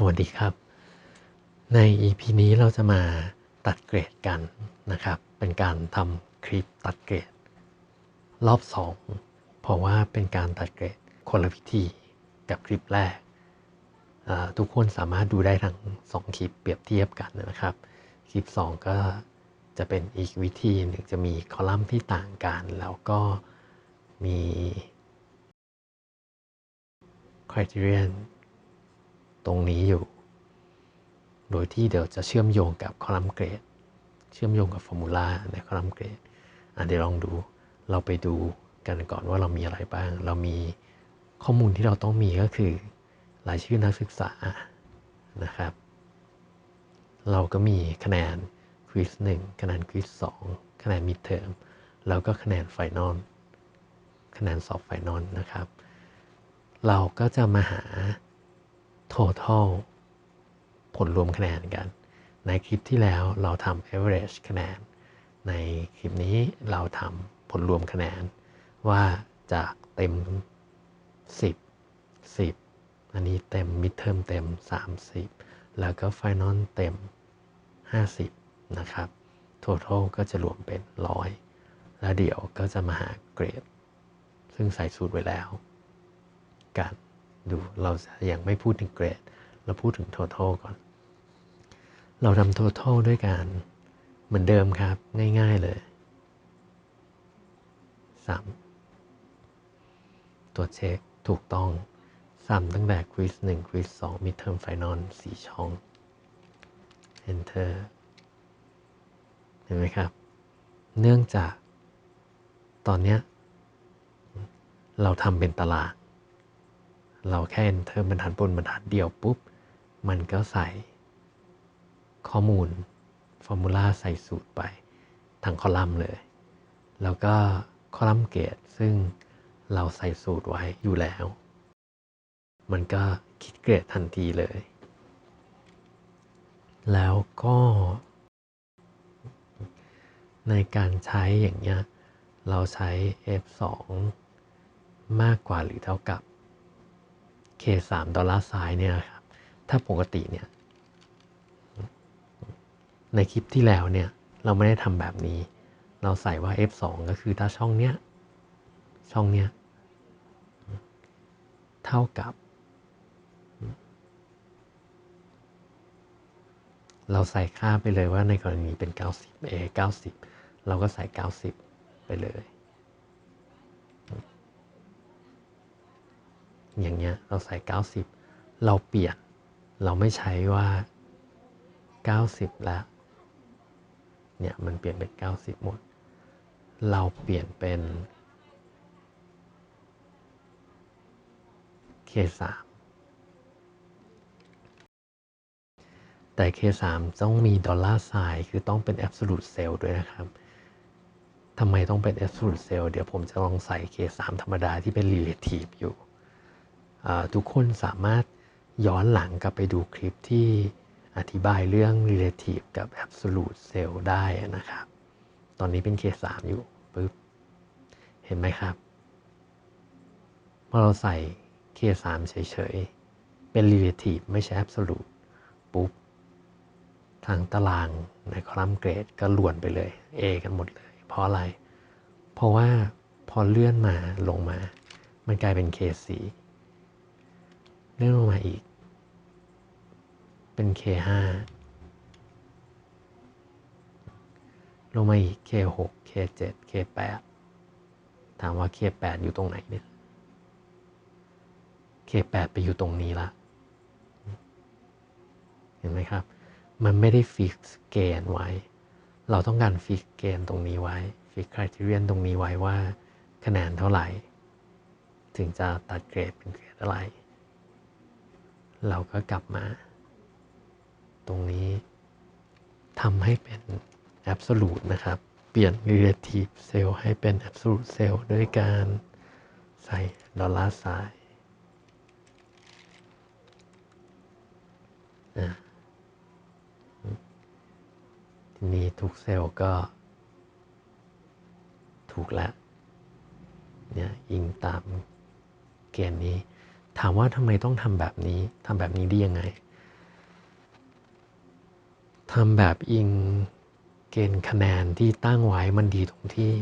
สวัสดีครับ ใน EP นี้เราจะมาตัดเกรดกันนะครับ เป็นการทำคลิปตัดเกรด รอบ 2 เพราะว่าเป็นการตัดเกรดคนละวิธีกับคลิปแรก ทุกคนสามารถดูได้ทั้ง 2 คลิปเปรียบเทียบกันนะครับ คลิป 2 ก็จะเป็นอีกวิธีหนึ่งจะมีคอลัมน์ที่ต่างกัน แล้วก็มี criterion ตรงนี้อยู่ โดยที่เดี๋ยวจะเชื่อมโยงกับคอลัมน์เกรด เชื่อมโยงกับฟอร์มูลาในคอลัมน์เกรดอะเดี๋ยวลองดู เราไปดูกันก่อนว่าเรามีอะไรบ้าง เรามีข้อมูลที่เราต้องมีก็คือรายชื่อนักศึกษานะครับ เราก็มีคะแนนควิสหนึ่งคะแนนควิสสองคะแนนมิดเทอมแล้วก็คะแนนไฟนอลคะแนนสอบไฟนอลนะครับ เราก็จะมาหา total ผลรวมคะแนนกัน ในคลิปที่แล้วเราทำ average คะแนน ในคลิปนี้เราทำผลรวมคะแนน ว่าจากเต็ม 10 10 อันนี้เต็ม midterm เต็ม 30 แล้วก็ final เต็ม 50 นะครับ total ก็จะรวมเป็น 100 แล้วเดี๋ยวก็จะมาหาเกรด ซึ่งใส่สูตรไว้แล้วกัน ดู เรายังไม่พูดถึงเกรด เราพูดถึง total ก่อน เราทำ total ด้วยการเหมือนเดิมครับ ง่าย ๆเลยซ้ำตัวเช็คถูกต้องซ้ำตั้งแต่ควิส1ควิส2 midterm final 4 ช่อง enter เห็นไหมครับ เนื่องจากตอนเนี้ยเราทำเป็นตาราง เราแค่ enter บรรทัดบนบรรทัดเดียวปุ๊บ มันก็ใส่ ข้อมูลฟอร์มูลาใส่สูตรไปทั้งคอลัมน์เลย แล้วก็คอลัมน์เกรดซึ่งเราใส่สูตรไว้อยู่แล้ว มันก็คิดเกรดทันทีเลย แล้วก็ ในการใช้อย่างเงี้ย เราใช้ F2 มากกว่าหรือเท่ากับ K3 ดอลลาร์ไซน์เนี่ยครับถ้าปกติเนี่ยในคลิปที่แล้วเนี่ยเราไม่ได้ทำแบบนี้ เราใส่ว่า F2 ก็คือถ้าช่องเนี้ยช่องเนี้ยเท่ากับ เราใส่ค่าไปเลยว่าในกรณีเป็น 90 A 90 เราก็ใส่ 90 ไปเลย อย่างเงี้ยเราใส่ 90 เราเปลี่ยน เราไม่ใช้ว่า 90 แล้ว เนี่ยมันเปลี่ยนเป็น 90 หมด เราเปลี่ยนเป็น K3 แต่ K3 ต้องมีดอลลาร์ไซน์คือต้องเป็น absolute cell ด้วยนะครับ ทำไมต้องเป็น absolute cell เดี๋ยวผมจะลองใส่ K3 ธรรมดาที่เป็น relative อยู่ ทุกคนสามารถย้อนหลังกลับไปดูคลิปที่อธิบายเรื่อง relative กับ absolute cell ได้นะครับ ตอนนี้เป็น K3 อยู่ปึ๊บ เห็นไหมครับ พอเราใส่ K3 เฉยๆ เป็น relative ไม่ใช่ absolute ปุ๊บ ทางตารางในคอลัมน์เกรดก็ล้วนไปเลย A กันหมดเลย เพราะอะไร เพราะว่าพอเลื่อนมาลงมา มันกลายเป็น K4 เลื่อนลงมาอีก เป็น K5 ลงมาอีก K6 K7 K8 ถามว่า K8 อยู่ตรงไหนเนี่ย K8 ไปอยู่ตรงนี้ละเห็นไหมครับ มันไม่ได้ฟิกเกณฑ์ไว้ เราต้องการฟิกเกณฑ์ตรงนี้ไว้ ฟิกคุณทีเรียนตรงนี้ไว้ว่าคะแนนเท่าไหร่ ถึงจะตัดเกรดเป็นเกรดอะไร เราก็กลับมา ตรงนี้ทำให้เป็น absolute นะครับ เปลี่ยน relative cell ให้เป็น absolute cell ด้วยการใส่ดอลลาร์ไซน์ทีนี้ทุกเซลล์ก็ ถูกแล้วเนี่ยอิงตามเกณฑ์นี้ ถามว่าทำไมต้องทำแบบนี้ทำแบบนี้ได้ยังไงทำแบบอิงเกณฑ์คะแนนที่ตั้งไว้มันดีตรงที่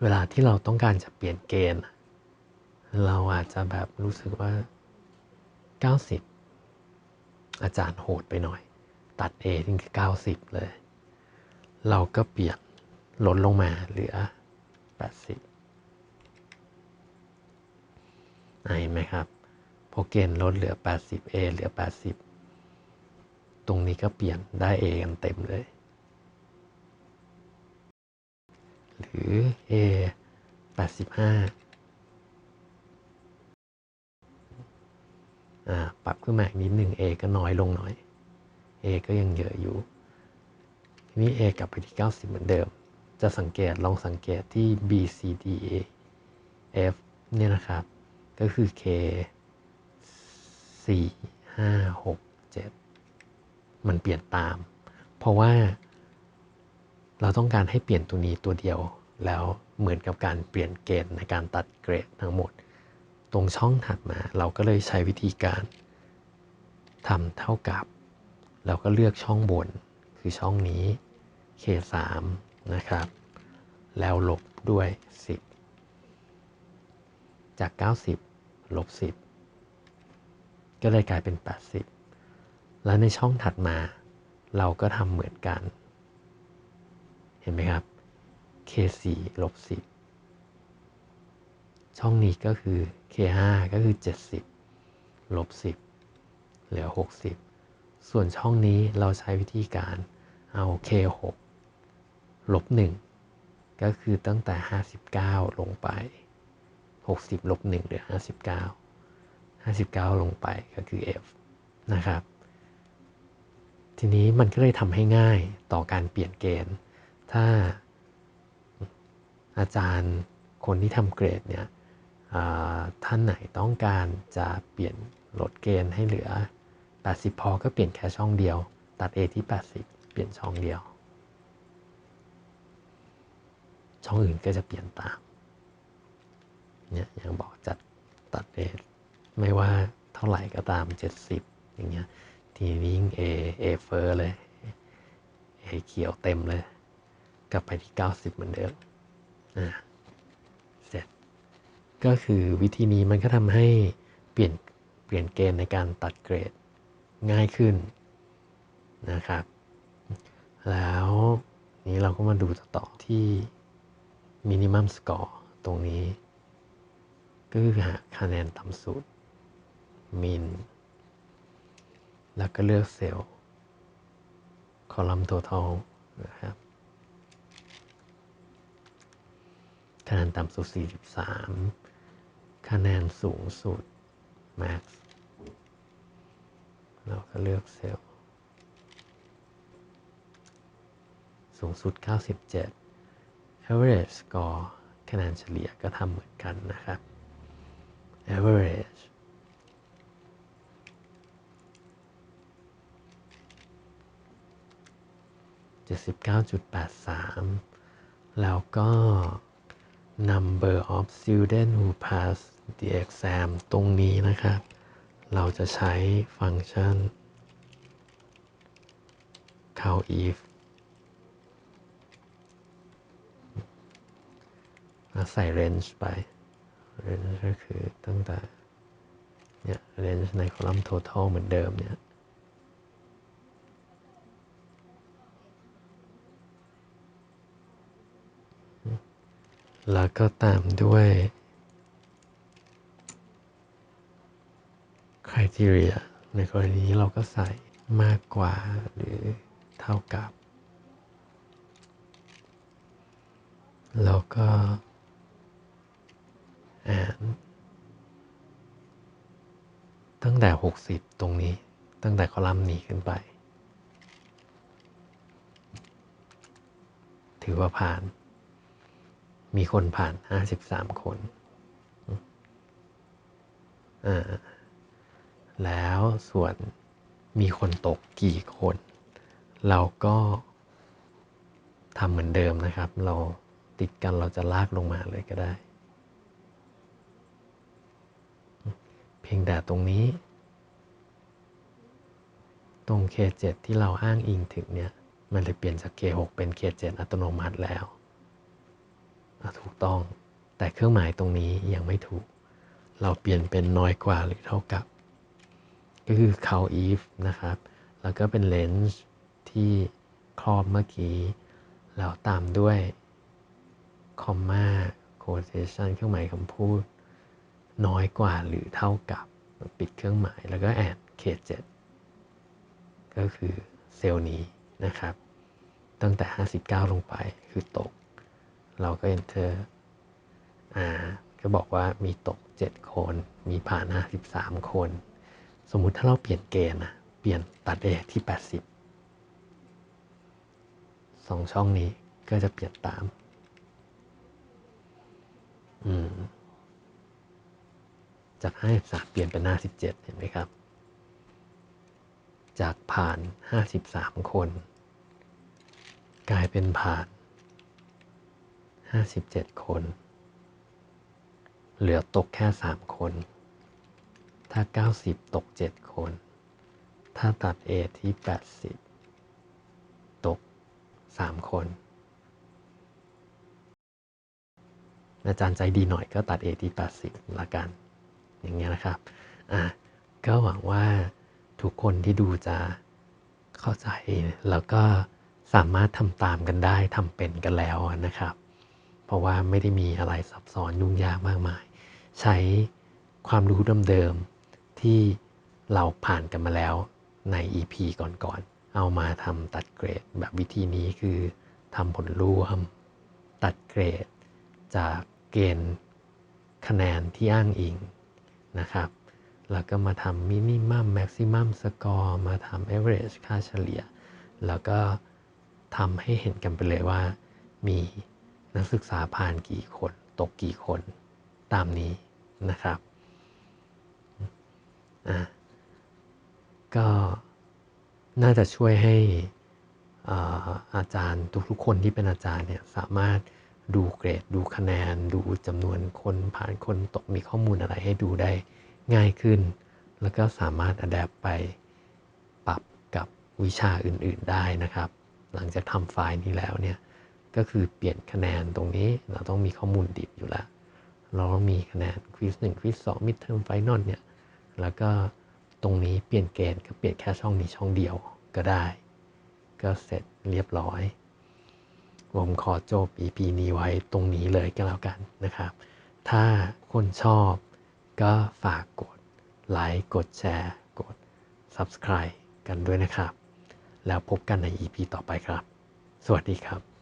เวลาที่เราต้องการจะเปลี่ยนเกณฑ์ เราอาจจะแบบรู้สึกว่า 90 อาจารย์โหดไปหน่อย ตัด A ทิ้งคือ 90 เลย เราก็เปลี่ยนลดลงมาเหลือ 80เห็นไหมครับ พอเกณฑ์ลดเหลือ 80 A เหลือ 80 ตรงนี้ก็เปลี่ยนได้ A กันเต็มเลย หรือ A 85อ่าปรับขึ้นมาอีกนิดหนึ่ง A ก็น้อยลงหน่อย A ก็ยังเยอะอยู่ทีนี้ A กลับไปที่ 90 เหมือนเดิม จะสังเกตลองสังเกตที่ B C D A F เนี่ยนะครับ ก็คือ K 4 5 6 7มันเปลี่ยนตาม เพราะว่าเราต้องการให้เปลี่ยนตัวนี้ตัวเดียว แล้วเหมือนกับการเปลี่ยนเกณฑ์ในการตัดเกรดทั้งหมด ตรงช่องถัดมา เราก็เลยใช้วิธีการทำเท่ากับ เราก็เลือกช่องบน คือช่องนี้ K3 นะครับ แล้วลบด้วย 10 จาก 90 ลบ 10 ก็เลยกลายเป็น 80 แล้วในช่องถัดมาเราก็ทำเหมือนกัน เห็นไหมครับ K4 ลบ 10 ช่องนี้ก็คือ K5 ก็คือ 70 ลบ 10 เหลือ 60 ส่วนช่องนี้เราใช้วิธีการเอา K6 ลบ 1 ก็คือตั้งแต่ 59 ลงไป 60 ลบ 1 เหลือ 59 59 ลงไปก็คือ F นะครับ ทีนี้มันก็เลยทำให้ง่ายต่อการเปลี่ยนเกณฑ์ ถ้าอาจารย์คนที่ทำเกรดเนี่ยท่านไหนต้องการจะเปลี่ยนลดเกณฑ์ให้เหลือ 80 พอก็เปลี่ยนแค่ช่องเดียว ตัด A ที่ 80 เปลี่ยนช่องเดียว ช่องอื่นก็จะเปลี่ยนตามเนี่ยอย่างบอกจัดตัด A ไม่ว่าเท่าไหร่ก็ตาม 70 อย่างเงี้ย ทีนี้ A A เฟอร์เลย A เขียวเต็มเลย กลับไปที่ 90 เหมือนเดิมอ่าเสร็จ ก็คือวิธีนี้มันก็ทำให้เปลี่ยนเปลี่ยนเกณฑ์ในการตัดเกรดง่ายขึ้นนะครับ แล้วนี้เราก็มาดูต่อที่ minimum score ตรงนี้ ก็คือหาคะแนนต่ำสุ ด min แล้วก็เลือกเซลล์ column total นะครับคะแนนต่ำสุด 43 คะแนนสูงสุด max เราก็เลือกเซลล์ สูงสุด 97 average score คะแนนเฉลี่ยก็ทำเหมือนกันนะครับ average 79.83 แล้วก็ number of student who pass the exam ตรงนี้นะครับ เราจะใช้ฟังก์ชัน count if ใส่ range ไป range ก็คือตั้งแต่เนี่ย range ในคอลัมน์ total เหมือนเดิมเนี่ย แล้วก็ตามด้วย criteria ในกรณีนี้เราก็ใส่มากกว่าหรือเท่ากับ แล้วก็อ่านตั้งแต่ 60 ตรงนี้ ตั้งแต่คอลัมน์นี้ขึ้นไป ถือว่าผ่าน มีคนผ่าน 53 คนอ่าแล้วส่วนมีคนตกกี่คน เราก็ทำเหมือนเดิมนะครับ เราติดกันเราจะลากลงมาเลยก็ได้ เพียงแต่ตรงนี้ ตรง K7 ที่เราอ้างอิงถึงเนี่ย มันเลยเปลี่ยนจาก K6 เป็น K7 อัตโนมัติแล้ว ถูกต้อง แต่เครื่องหมายตรงนี้ยังไม่ถูก เราเปลี่ยนเป็นน้อยกว่าหรือเท่ากับ ก็คือ count if นะครับ แล้วก็เป็น range ที่ครอบเมื่อกี้ แล้วตามด้วย comma quotation เครื่องหมายคำพูด น้อยกว่าหรือเท่ากับ ปิดเครื่องหมายแล้วก็ add K7 ก็คือเซลล์นี้นะครับ ตั้งแต่ 59 ลงไปคือตก เราก็ enter อ่าก็บอกว่ามีตก 7 คน มีผ่าน 53 คน สมมุติถ้าเราเปลี่ยนเกณฑ์นะเปลี่ยนตัด A ที่ 80สองช่องนี้ก็จะเปลี่ยนตาม อืม จาก 53 เปลี่ยนเป็น 57 เห็นไหมครับ จากผ่าน 53 คน กลายเป็นผ่าน 57 คน เหลือตกแค่ 3 คน ถ้า 90 ตก 7 คน ถ้าตัด A ที่ 80 ตก 3 คน อาจารย์ใจดีหน่อยก็ตัด A ที่ 80 ละกัน อย่างเงี้ยนะครับ อะ ก็หวังว่าทุกคนที่ดูจะเข้าใจแล้วก็สามารถทำตามกันได้ทำเป็นกันแล้วนะครับ เพราะว่าไม่ได้มีอะไรซับซ้อนยุ่งยากมากมาย ใช้ความรู้เดิมๆที่เราผ่านกันมาแล้วใน EP ก่อนๆ เอามาทำตัดเกรด แบบวิธีนี้คือทำผลรวม ตัดเกรด จากเกณฑ์คะแนนที่อ้างอิงนะครับ แล้วก็มาทำมินิมัมแม็กซิมัมสกอร์มาทำเอเวอเรจค่าเฉลี่ย แล้วก็ทำให้เห็นกันไปเลยว่ามี นักศึกษาผ่านกี่คน ตกกี่คนตามนี้นะครับอะก็น่าจะช่วยให้อาอาจารย์ทุกๆคนที่เป็นอาจารย์เนี่ยสามารถดูเกรด ดูคะแนน ดูจำนวนคนผ่านคนตกมีข้อมูลอะไรให้ดูได้ง่ายขึ้น แล้วก็สามารถอัดแอปไปปรับกับวิชาอื่นๆได้นะครับ หลังจากทำไฟล์นี้แล้วเนี่ย ก็คือเปลี่ยนคะแนนตรงนี้เราต้องมีข้อมูลดิบอยู่แล้ว เราต้องมีคะแนนควิสหนึ่งควิสสองมิดเทอมไฟนอลเนี่ยแล้วก็ตรงนี้เปลี่ยนเกณฑ์ก็เปลี่ยนแค่ช่องนี้ช่องเดียวก็ได้ ก็เสร็จเรียบร้อย ผมขอจบ EP นี้ไว้ตรงนี้เลยก็แล้วกันนะครับ ถ้าคนชอบก็ฝากกดไลค์กดแชร์ กด Subscribe กันด้วยนะครับ แล้วพบกันใน EP ต่อไปครับ สวัสดีครับ